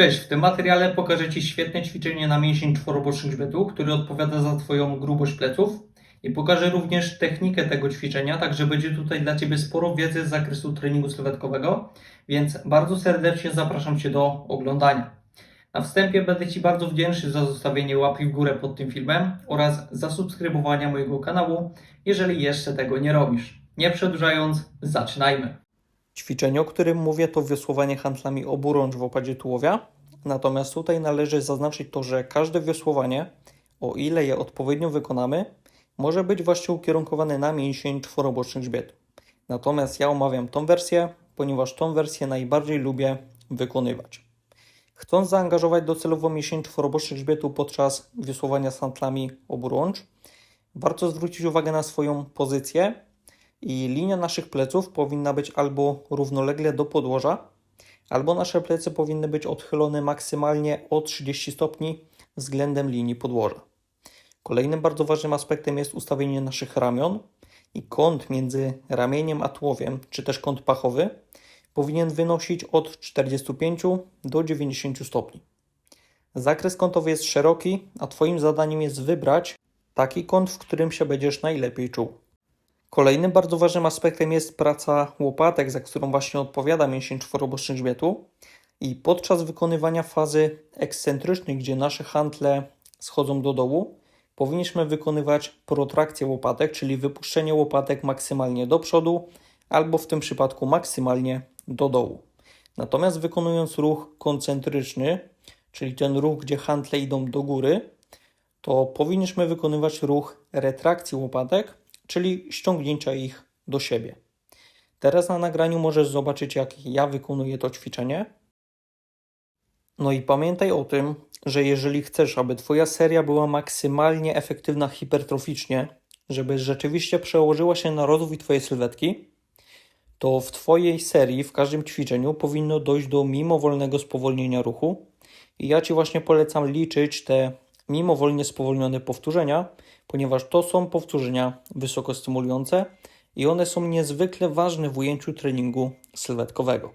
Cześć, w tym materiale pokażę Ci świetne ćwiczenie na mięsień czworoboczny grzbietu, który odpowiada za Twoją grubość pleców i pokażę również technikę tego ćwiczenia, także będzie tutaj dla Ciebie sporo wiedzy z zakresu treningu sylwetkowego, więc bardzo serdecznie zapraszam Cię do oglądania. Na wstępie będę Ci bardzo wdzięczny za zostawienie łapki w górę pod tym filmem oraz zasubskrybowania mojego kanału, jeżeli jeszcze tego nie robisz. Nie przedłużając, zaczynajmy. Ćwiczenie, o którym mówię, to wiosłowanie handlami oburącz w opadzie tułowia. Natomiast tutaj należy zaznaczyć to, że każde wiosłowanie, o ile je odpowiednio wykonamy, może być właśnie ukierunkowane na mięsień czworoboczny grzbietu. Natomiast ja omawiam tą wersję, ponieważ tą wersję najbardziej lubię wykonywać. Chcąc zaangażować docelowo mięsień czworoboczny grzbietu podczas wiosłowania z handlami oburącz, warto zwrócić uwagę na swoją pozycję i linia naszych pleców powinna być albo równolegle do podłoża, albo nasze plecy powinny być odchylone maksymalnie o 30 stopni względem linii podłoża. Kolejnym bardzo ważnym aspektem jest ustawienie naszych ramion i kąt między ramieniem a tułowiem, czy też kąt pachowy, powinien wynosić od 45 do 90 stopni. Zakres kątowy jest szeroki, a Twoim zadaniem jest wybrać taki kąt, w którym się będziesz najlepiej czuł. Kolejnym bardzo ważnym aspektem jest praca łopatek, za którą właśnie odpowiada mięsień czworoboczny grzbietu. I podczas wykonywania fazy ekscentrycznej, gdzie nasze hantle schodzą do dołu, powinniśmy wykonywać protrakcję łopatek, czyli wypuszczenie łopatek maksymalnie do przodu, albo w tym przypadku maksymalnie do dołu. Natomiast wykonując ruch koncentryczny, czyli ten ruch, gdzie hantle idą do góry, to powinniśmy wykonywać ruch retrakcji łopatek, czyli ściągnięcia ich do siebie. Teraz na nagraniu możesz zobaczyć, jak ja wykonuję to ćwiczenie. No i pamiętaj o tym, że jeżeli chcesz, aby Twoja seria była maksymalnie efektywna hipertroficznie, żeby rzeczywiście przełożyła się na rozwój Twojej sylwetki, to w Twojej serii, w każdym ćwiczeniu powinno dojść do mimowolnego spowolnienia ruchu. I ja Ci właśnie polecam liczyć te mimowolnie spowolnione powtórzenia, ponieważ to są powtórzenia wysoko stymulujące i one są niezwykle ważne w ujęciu treningu sylwetkowego.